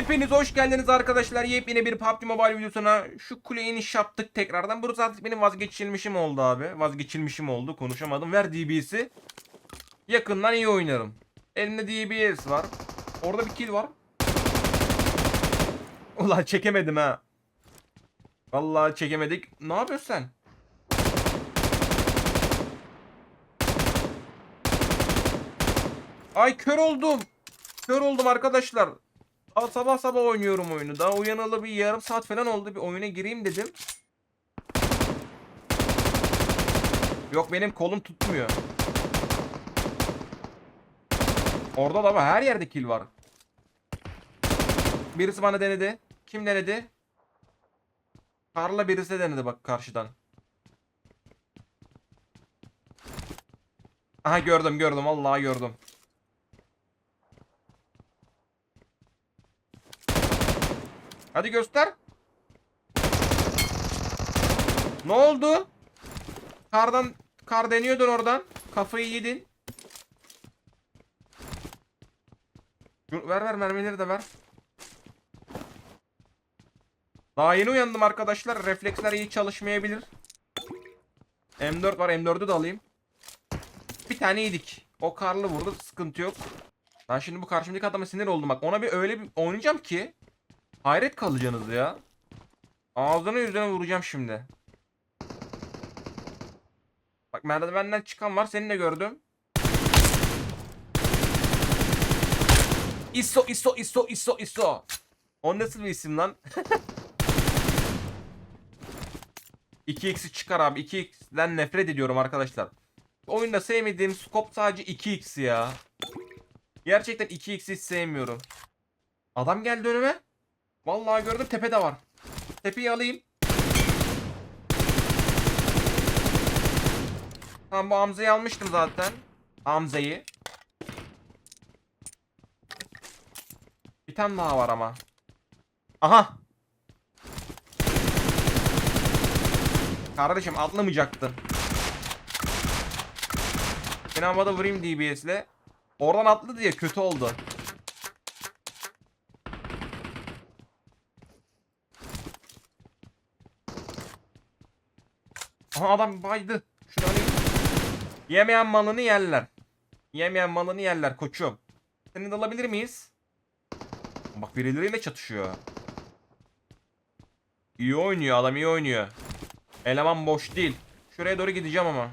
Hepiniz hoş geldiniz arkadaşlar. Yepyeni bir PUBG Mobile videosuna şu kule iniş yaptık tekrardan. Burası artık benim vazgeçilmişim oldu abi. Vazgeçilmişim oldu. Konuşamadım. Ver DBS'i. Yakından iyi oynarım. Elimde DBS var. Orada bir kill var. Ulan çekemedim ha. Vallahi çekemedik. Ne yapıyorsun sen? Ay kör oldum. Kör oldum arkadaşlar. Aa, sabah sabah oynuyorum oyunu. Daha uyanalı bir yarım saat falan oldu. Bir oyuna gireyim dedim. Yok benim kolum tutmuyor. Orada da var. Her yerde kill var. Birisi bana denedi. Kim denedi? Karla birisi denedi bak karşıdan. Aha gördüm gördüm. Vallahi gördüm. Hadi göster. Ne oldu? Kardan kar deniyordun oradan. Kafayı yedin. Ver ver mermileri de ver. Daha yeni uyandım arkadaşlar. Refleksler iyi çalışmayabilir. M4 var. M4'ü de alayım. Bir tane yedik. O karlı vurdu. Sıkıntı yok. Ben şimdi bu karşımdaki adama sinir oldum bak. Ona bir öyle bir oynayacağım ki. Hayret kalacaksınız ya. Ağzına yüzüne vuracağım şimdi. Bak merdivenden çıkan var. Seni de gördüm. İso, İso, İso, İso, İso. O nasıl bir isim lan? 2x'i çıkar abi. 2x'den nefret ediyorum arkadaşlar. Oyunda sevmediğim scope sadece 2x ya. Gerçekten 2x'i hiç sevmiyorum. Adam geldi önüme. Vallahi gördüm tepede var. Tepeyi alayım. Tamam bu Hamza'yı almıştım zaten. Hamza'yı. Bir tane daha var ama. Aha. Kardeşim atlamayacaktın. Seni havada vurayım DBS'le. Oradan atladı diye kötü oldu. Adam baydı. Şunu. Yemeyen malını yerler. Yemeyen malını yerler koçum. Seni de alabilir miyiz? Bak birileriyle çatışıyor. İyi oynuyor adam iyi oynuyor. Eleman boş değil. Şuraya doğru gideceğim ama.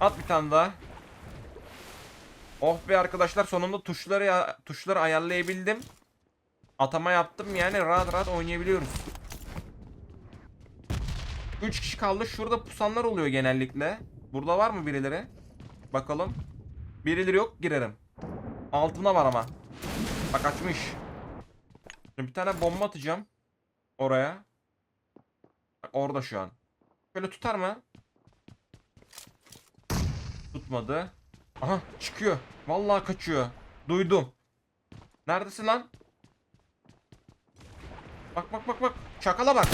At bir tane daha. Oh be arkadaşlar sonunda tuşları tuşları ayarlayabildim. Atama yaptım yani rahat rahat oynayabiliyoruz. 3 kişi kaldı. Şurada pusanlar oluyor genellikle. Burada var mı birileri? Bakalım. Birileri yok girerim. Altında var ama. Bak açmış. Şimdi bir tane bomba atacağım. Oraya. Orada şu an. Şöyle tutar mı? Tutmadı. Aha çıkıyor. Vallahi kaçıyor. Duydum. Neredesin lan? Bak bak bak bak. Çakala bak.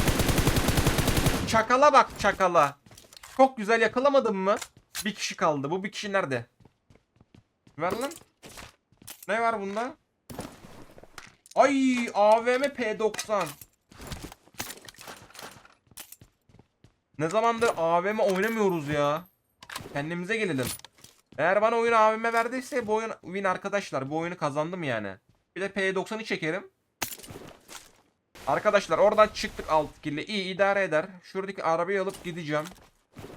Çakala bak çakala. Çok güzel yakalamadın mı? Bir kişi kaldı. Bu bir kişi nerede? Ver lan. Ne var bunda? Ay AVM P90. Ne zamandır AVM oynamıyoruz ya. Kendimize gelelim. Eğer bana oyun AVM verdiyse bu oyun win arkadaşlar. Bu oyunu kazandım yani. Bir de P90'ı çekerim. Arkadaşlar oradan çıktık alt kille. İyi idare eder. Şuradaki arabayı alıp gideceğim.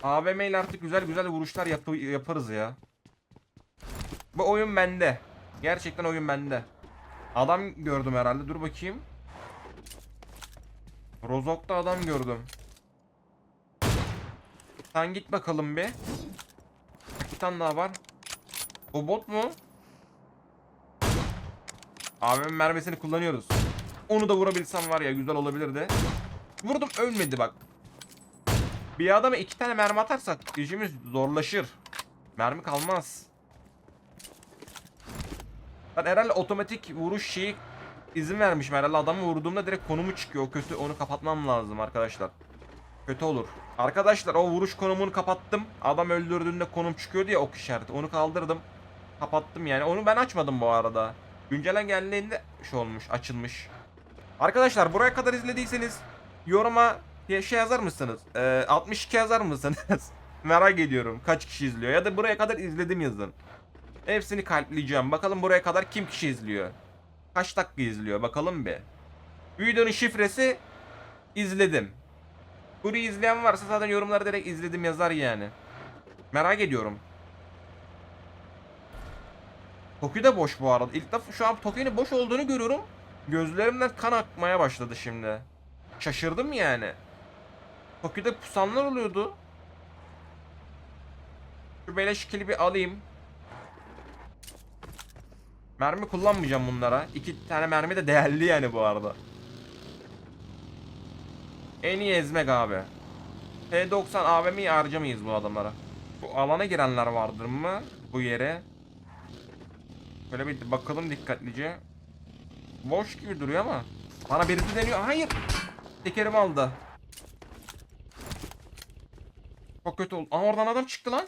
AVM ile artık güzel güzel vuruşlar yapı- yaparız ya. Bu oyun bende. Gerçekten oyun bende. Adam gördüm herhalde. Dur bakayım. Rozok'ta adam gördüm. Sen git bakalım bir. Bir tane daha var. O bot mu? AVM mermisini kullanıyoruz. Onu da vurabilsem var ya güzel olabilirdi. Vurdum ölmedi bak. Bir adama iki tane mermi atarsak işimiz zorlaşır. Mermi kalmaz. Ben herhalde otomatik vuruş şeyi izin vermişim herhalde adamı vurduğumda direkt konumu çıkıyor. O kötü onu kapatmam lazım arkadaşlar. Kötü olur. Arkadaşlar o vuruş konumunu kapattım. Adam öldürdüğünde konum çıkıyor diye ok işareti. Onu kaldırdım. Kapattım yani. Onu ben açmadım bu arada. Güncelen geldiğinde şey olmuş, açılmış. Arkadaşlar buraya kadar izlediyseniz yoruma şey yazar mısınız? Ee, 62 yazar mısınız? Merak ediyorum kaç kişi izliyor ya da buraya kadar izledim yazın. Hepsini kalpleyeceğim. Bakalım buraya kadar kim kişi izliyor? Kaç dakika izliyor bakalım bir. Videonun şifresi izledim. Burayı izleyen varsa zaten yorumlara direkt izledim yazar yani. Merak ediyorum. Tokyo da boş bu arada. İlk defa şu an Tokyo'nun boş olduğunu görüyorum. Gözlerimden kan akmaya başladı şimdi. Şaşırdım yani. Tokyo'da pusanlar oluyordu. Şu beleş klibi alayım. Mermi kullanmayacağım bunlara. İki tane mermi de değerli yani bu arada. En iyi ezmek abi. P90 AVM'yi harcamayız bu adamlara. Bu alana girenler vardır mı? Bu yere. Böyle bir bakalım dikkatlice. Boş gibi duruyor ama. Bana birisi deniyor. Hayır. Tekerimi aldı. Çok kötü oldu. Aa oradan adam çıktı lan.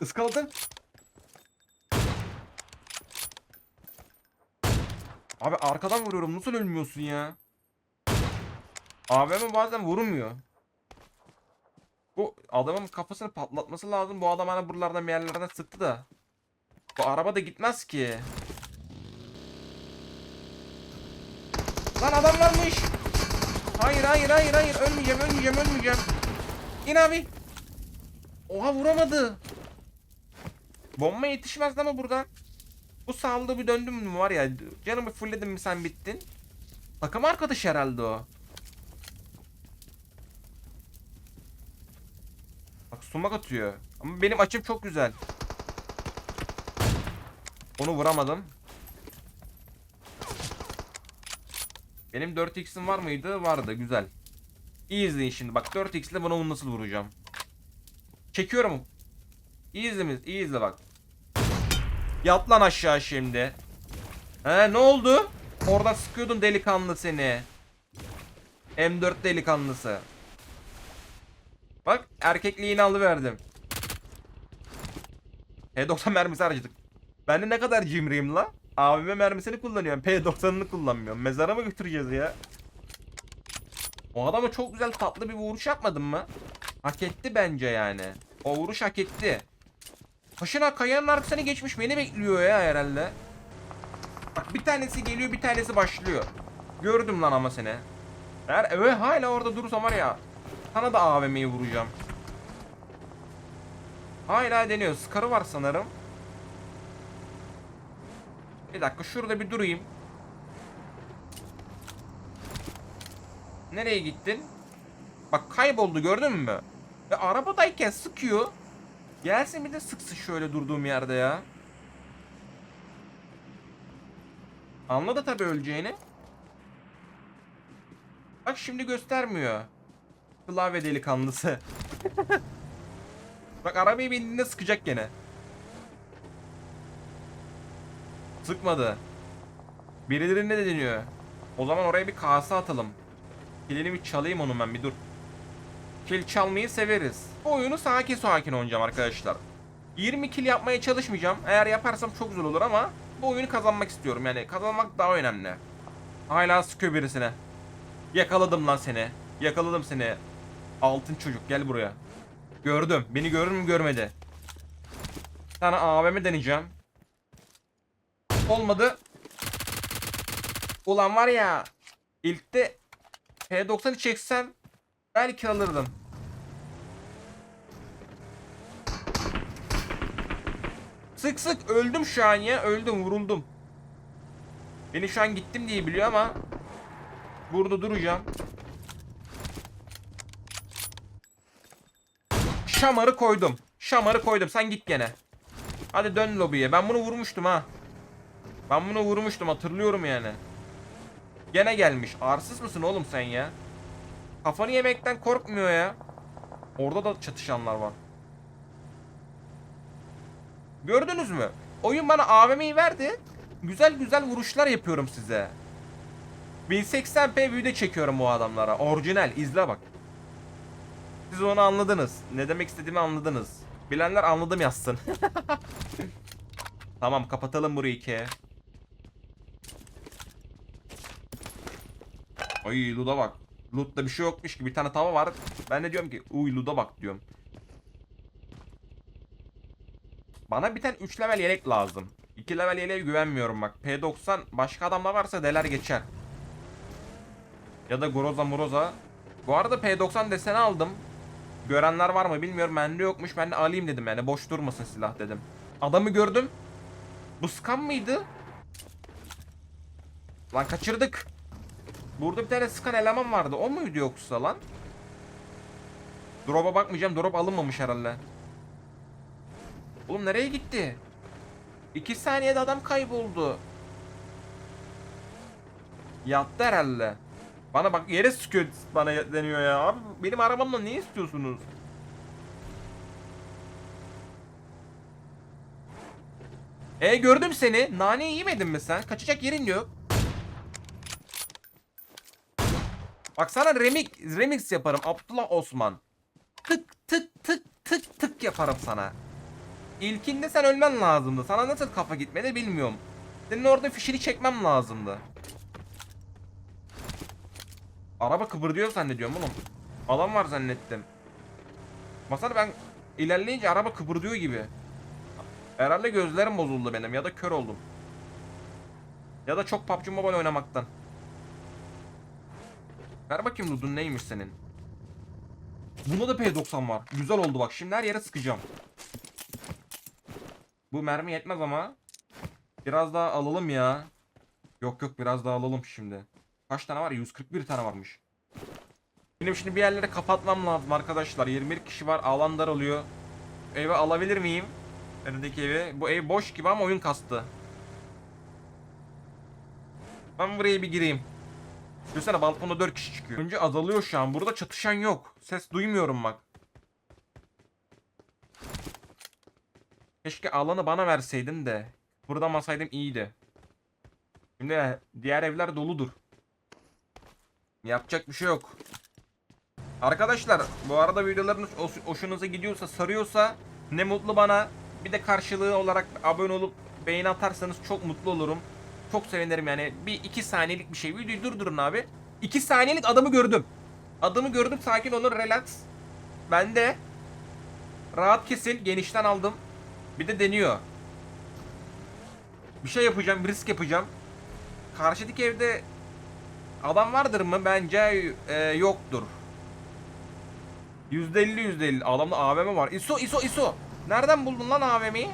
Iskaladı. Abi arkadan vuruyorum. Nasıl ölmüyorsun ya? AVM bazen vurmuyor. Bu adamın kafasını patlatması lazım. Bu adam hani buralardan bir yerlerden sıktı da. Bu araba da gitmez ki. Lan adam varmış. Hayır hayır hayır hayır ölmeyeceğim ölmeyeceğim ölmeyeceğim. İn abi. Oha vuramadı. Bomba yetişmez ama buradan. Bu sağlığı bir döndüm mü var ya canımı fullledim mi sen bittin. Takım arkadaş herhalde o. Bak sumak atıyor. Ama benim açım çok güzel. Onu vuramadım. Benim 4x'im var mıydı? Vardı. Güzel. İyi izleyin şimdi. Bak 4x ile onu nasıl vuracağım. Çekiyorum. İyi izle, iyi izle bak. Yat lan aşağı şimdi. He ne oldu? Oradan sıkıyordun delikanlı seni. M4 delikanlısı. Bak erkekliğini alıverdim. P90 mermisi harcadık. Ben de ne kadar cimriyim la? AVM mermisini kullanıyorum. P90'ını kullanmıyorum. Mezara mı götüreceğiz ya? O adama çok güzel tatlı bir vuruş yapmadın mı? Hak etti bence yani. O vuruş hak etti. Başına kayanın arkasına geçmiş beni bekliyor ya herhalde. Bak bir tanesi geliyor bir tanesi başlıyor. Gördüm lan ama seni. Eğer evet hala orada durursam var ya. Sana da AVM'yi vuracağım. Hala deniyor. Skarı var sanırım. Bir dakika şurada bir durayım. Nereye gittin? Bak kayboldu gördün mü? Ve arabadayken sıkıyor. Gelsin bir de sıksın şöyle durduğum yerde ya. Anladı tabii öleceğini. Bak şimdi göstermiyor. Klavye delikanlısı. Bak arabayı bindiğinde sıkacak gene. Sıkmadı. Birileri ne deniyor? O zaman oraya bir kasa atalım. Kilini bir çalayım onun ben bir dur. Kill çalmayı severiz. Bu oyunu sakin sakin oynayacağım arkadaşlar. 20 kill yapmaya çalışmayacağım. Eğer yaparsam çok zor olur ama bu oyunu kazanmak istiyorum. Yani kazanmak daha önemli. Hala sıkıyor birisine. Yakaladım lan seni. Yakaladım seni. Altın çocuk gel buraya. Gördüm. Beni görür mü görmedi. Sana AVM deneyeceğim. Olmadı. Ulan var ya. İlkte P90'ı çeksem belki alırdım. Sık sık öldüm şu an ya. Öldüm vuruldum. Beni şu an gittim diye biliyor ama burada duracağım. Şamarı koydum. Şamarı koydum. Sen git gene. Hadi dön lobiye. Ben bunu vurmuştum ha. Ben bunu vurmuştum hatırlıyorum yani. Gene gelmiş. Arsız mısın oğlum sen ya? Kafanı yemekten korkmuyor ya. Orada da çatışanlar var. Gördünüz mü? Oyun bana AVM'yi verdi. Güzel güzel vuruşlar yapıyorum size. 1080p video çekiyorum bu adamlara. Orijinal izle bak. Siz onu anladınız. Ne demek istediğimi anladınız. Bilenler anladım yazsın. tamam kapatalım burayı ki. Ay Luda bak. Loot'ta bir şey yokmuş ki bir tane tava var. Ben de diyorum ki uy Luda bak diyorum. Bana bir tane 3 level yelek lazım. 2 level yeleğe güvenmiyorum bak. P90 başka adamda varsa deler geçer. Ya da Groza Muroza. Bu arada P90 deseni aldım. Görenler var mı bilmiyorum. Bende yokmuş. Ben de alayım dedim yani. Boş durmasın silah dedim. Adamı gördüm. Bu scam mıydı? Lan kaçırdık. Burada bir tane scan eleman vardı. O muydu yoksa lan? Drop'a bakmayacağım. Drop alınmamış herhalde. Oğlum nereye gitti? 2 saniyede adam kayboldu. Yattı herhalde. Bana bak yere sıkıyor bana deniyor ya. Abi benim arabamla ne istiyorsunuz? E gördüm seni. Nane yemedin mi sen? Kaçacak yerin yok. Bak sana remix, remix yaparım Abdullah Osman. Tık tık tık tık tık yaparım sana. İlkinde sen ölmen lazımdı. Sana nasıl kafa gitmedi bilmiyorum. Senin orada fişini çekmem lazımdı. Araba kıpırdıyor zannediyorum oğlum. Adam var zannettim. Masada ben ilerleyince araba kıpırdıyor gibi. Herhalde gözlerim bozuldu benim ya da kör oldum. Ya da çok PUBG Mobile oynamaktan. Ver bakayım Ludun neymiş senin. Bunda da P90 var. Güzel oldu bak. Şimdi her yere sıkacağım. Bu mermi yetmez ama. Biraz daha alalım ya. Yok yok biraz daha alalım şimdi. Kaç tane var? 141 tane varmış. Benim şimdi bir yerlere kapatmam lazım arkadaşlar. 21 kişi var. Alan daralıyor. Evi alabilir miyim? Önündeki evi. Bu ev boş gibi ama oyun kastı. Ben buraya bir gireyim. Düşünsene balkonda 4 kişi çıkıyor. Önce azalıyor şu an. Burada çatışan yok. Ses duymuyorum bak. Keşke alanı bana verseydin de. Burada masaydım iyiydi. Şimdi diğer evler doludur. Yapacak bir şey yok. Arkadaşlar bu arada videolarınız hoş- hoşunuza gidiyorsa sarıyorsa ne mutlu bana. Bir de karşılığı olarak abone olup beğeni atarsanız çok mutlu olurum. Çok sevinirim yani. Bir iki saniyelik bir şey. Videoyu durdurun abi. İki saniyelik adamı gördüm. Adamı gördüm sakin olun relax. Ben de rahat kesil genişten aldım. Bir de deniyor. Bir şey yapacağım, bir risk yapacağım. Karşıdaki evde adam vardır mı? Bence e, yoktur. %50 %50. Adamda AVM var. ISO ISO ISO. Nereden buldun lan AVM'yi?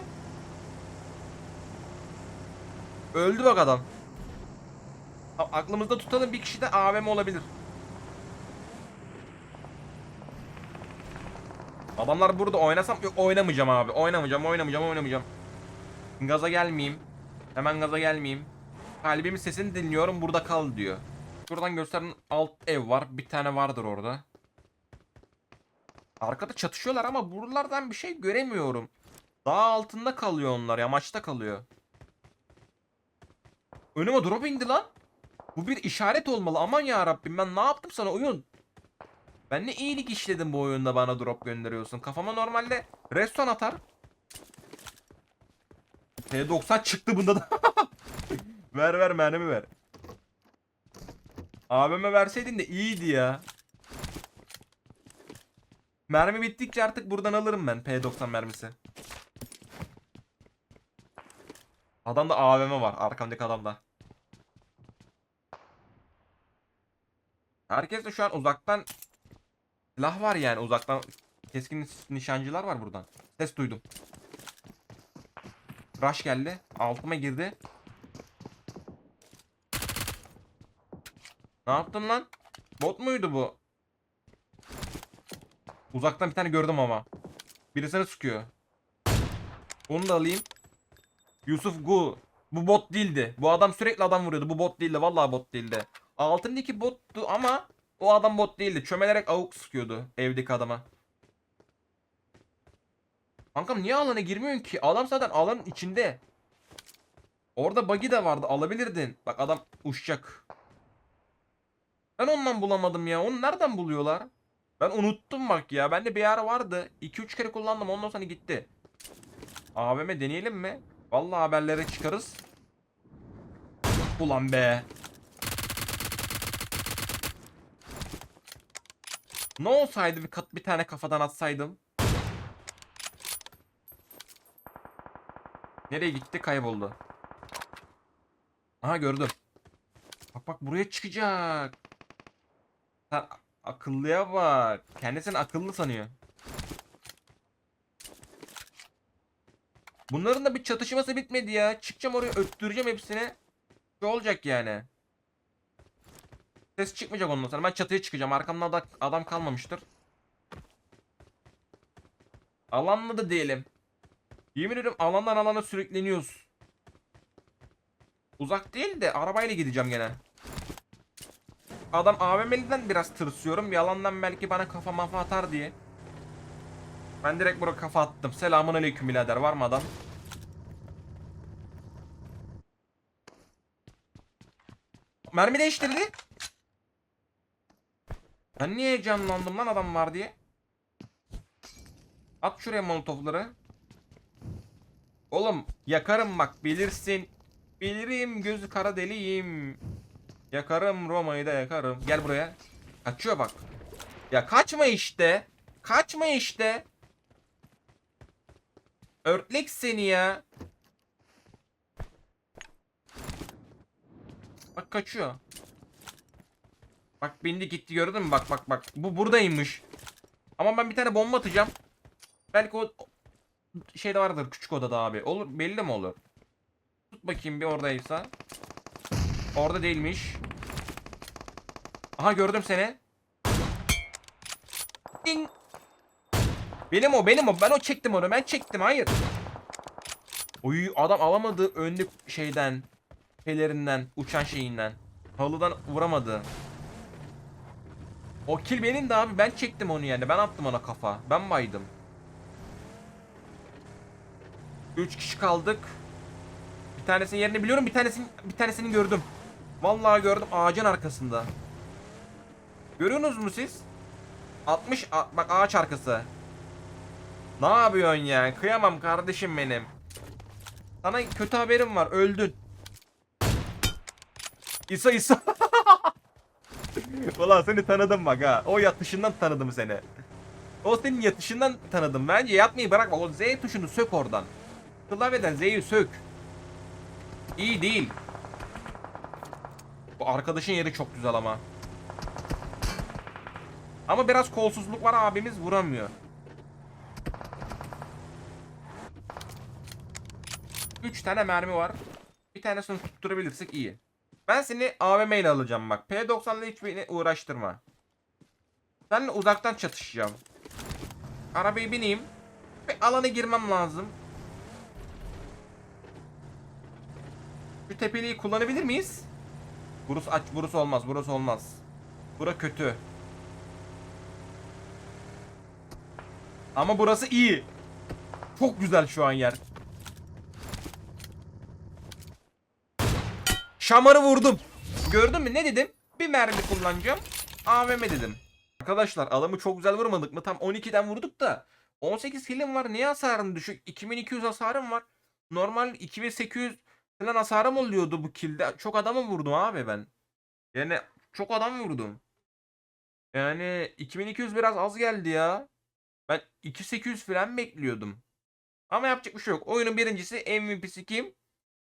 Öldü bak adam. Aklımızda tutalım bir kişi de AVM olabilir. Adamlar burada oynasam yok oynamayacağım abi. Oynamayacağım, oynamayacağım, oynamayacağım. Gaza gelmeyeyim. Hemen gaza gelmeyeyim. Kalbimin sesini dinliyorum burada kal diyor. Şuradan gösteren alt ev var. Bir tane vardır orada. Arkada çatışıyorlar ama buralardan bir şey göremiyorum. Dağ altında kalıyor onlar. Yamaçta kalıyor. Önüme drop indi lan. Bu bir işaret olmalı. Aman ya Rabbim ben ne yaptım sana oyun? Ben ne iyilik işledim bu oyunda bana drop gönderiyorsun. Kafama normalde restoran atar. T90 çıktı bunda da. ver ver mermi ver. Abime verseydin de iyiydi ya. Mermi bittikçe artık buradan alırım ben P90 mermisi. Adamda AVM var arkamdaki adamda. Herkes de şu an uzaktan silah var yani uzaktan keskin nişancılar var buradan. Ses duydum. Rush geldi. Altıma girdi. Ne yaptın lan? Bot muydu bu? Uzaktan bir tane gördüm ama. Birisini sıkıyor. Onu da alayım. Yusuf Gu. Bu bot değildi. Bu adam sürekli adam vuruyordu. Bu bot değildi. Vallahi bot değildi. Altındaki bottu ama o adam bot değildi. Çömelerek avuk sıkıyordu evdeki adama. Kankam niye alana girmiyorsun ki? Adam zaten alanın içinde. Orada buggy de vardı. Alabilirdin. Bak adam uçacak. Ben ondan bulamadım ya. Onu nereden buluyorlar? Ben unuttum bak ya. Bende bir ara vardı. 2-3 kere kullandım. Ondan sonra gitti. AVM deneyelim mi? Vallahi haberlere çıkarız. Ulan be. Ne olsaydı bir kat bir tane kafadan atsaydım. Nereye gitti? Kayboldu. Aha gördüm. Bak bak buraya çıkacak. Sen akıllıya bak. Kendisini akıllı sanıyor. Bunların da bir çatışması bitmedi ya. Çıkacağım oraya öttüreceğim hepsini. Ne olacak yani? Ses çıkmayacak ondan sonra. Ben çatıya çıkacağım. Arkamda da adam kalmamıştır. Alanlı da diyelim. Yemin ederim alandan alana sürükleniyoruz. Uzak değil de arabayla gideceğim gene. Adam AVM'liden biraz tırsıyorum. Yalandan belki bana kafa mafa atar diye. Ben direkt buraya kafa attım. Selamun aleyküm birader. Var mı adam? Mermi değiştirdi. Ben niye heyecanlandım lan adam var diye. At şuraya molotofları. Oğlum yakarım bak bilirsin. Bilirim gözü kara deliyim. Yakarım Roma'yı da yakarım. Gel buraya. Kaçıyor bak. Ya kaçma işte. Kaçma işte. Örtlek seni ya. Bak kaçıyor. Bak bindi gitti gördün mü? Bak bak bak. Bu buradaymış. Ama ben bir tane bomba atacağım. Belki o şeyde vardır küçük odada abi. Olur belli mi olur? Tut bakayım bir oradaysa. Orada değilmiş. Aha gördüm seni. Ding. Benim o benim o. Ben o çektim onu. Ben çektim. Hayır. Oy adam alamadı önlük şeyden. Pelerinden. Uçan şeyinden. Halıdan vuramadı. O kill benim de abi. Ben çektim onu yani. Ben attım ona kafa. Ben baydım. 3 kişi kaldık. Bir tanesinin yerini biliyorum. Bir tanesini bir tanesini gördüm. Vallahi gördüm ağacın arkasında. Görüyorsunuz mu siz? 60 a- bak ağaç arkası. Ne yapıyorsun ya? Kıyamam kardeşim benim. Sana kötü haberim var. Öldün. İsa İsa. Ulan seni tanıdım bak ha. O yatışından tanıdım seni. O senin yatışından tanıdım. Bence yatmayı bırakma. O Z tuşunu sök oradan. Klavyeden Z'yi sök. İyi değil. Bu arkadaşın yeri çok güzel ama. Ama biraz kolsuzluk var abimiz vuramıyor. 3 tane mermi var. Bir tanesini tutturabilirsek iyi. Ben seni AVM ile alacağım bak. P90'la hiç beni uğraştırma. Seninle uzaktan çatışacağım. Arabaya bineyim. Bir alana girmem lazım. Şu tepeliği kullanabilir miyiz? Burası aç, burası olmaz, burası olmaz. Bura kötü. Ama burası iyi. Çok güzel şu an yer. Şamarı vurdum. Gördün mü ne dedim? Bir mermi kullanacağım. AVM dedim. Arkadaşlar adamı çok güzel vurmadık mı? Tam 12'den vurduk da. 18 kilim var. Niye hasarım düşük? 2200 hasarım var. Normal 2800 falan hasarım oluyordu bu kilde. Çok adamı vurdum abi ben. Yani çok adam vurdum. Yani 2200 biraz az geldi ya. Ben 2800 falan bekliyordum. Ama yapacak bir şey yok. Oyunun birincisi MVP'si kim?